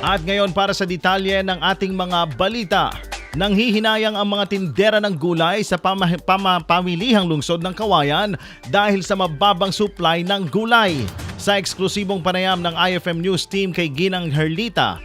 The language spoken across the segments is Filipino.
At ngayon para sa detalye ng ating mga balita. Nang hihinayang ang mga tindera ng gulay sa pama- pama- lungsod ng Kawayan dahil sa mababang supply ng gulay. Sa eksklusibong panayam ng IFM News Team kay Ginang Herlita,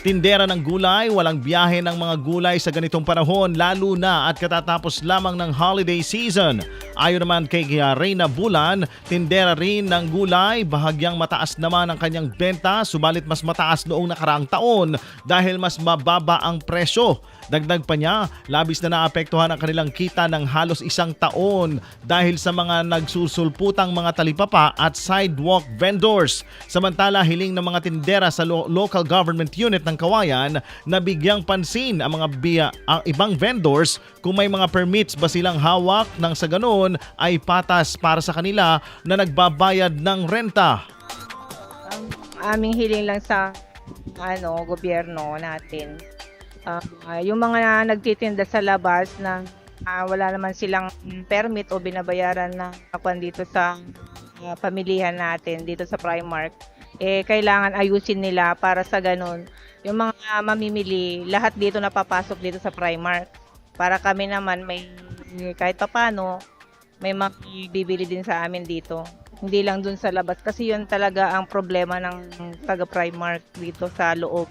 Tindera ng gulay, walang biyahe ng mga gulay sa ganitong panahon lalo na at katatapos lamang ng holiday season. Ayon naman kay Reyna Bulan, tindera rin ng gulay, bahagyang mataas naman ang kanyang benta subalit mas mataas noong nakaraang taon dahil mas mababa ang presyo. Dagdag pa niya, labis na naapektuhan ang kanilang kita ng halos isang taon dahil sa mga nagsusulputang mga talipapa at sidewalk vendors. Samantala, hiling ng mga tindera sa lo- local government unit ng Kawayan na bigyang pansin ang mga biya, ang ibang vendors kung may mga permits ba silang hawak nang sa ganoon ay patas para sa kanila na nagbabayad ng renta. ang aming hiling lang sa ano gobyerno natin. Ah, yung mga nagtitinda sa labas na ah, wala naman silang permit o binabayaran na kwan dito sa ah, pamilihan natin dito sa Primark eh kailangan ayusin nila para sa ganun yung mga mamimili lahat dito napapasok dito sa Primark para kami naman may kahit papano may mabibili din sa amin dito hindi lang dun sa labas kasi yun talaga ang problema ng taga Primark dito sa loob.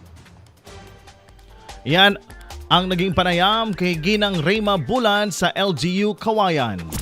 Yan ang naging panayam kay Ginang Reyma Bulan sa LGU Kawayan.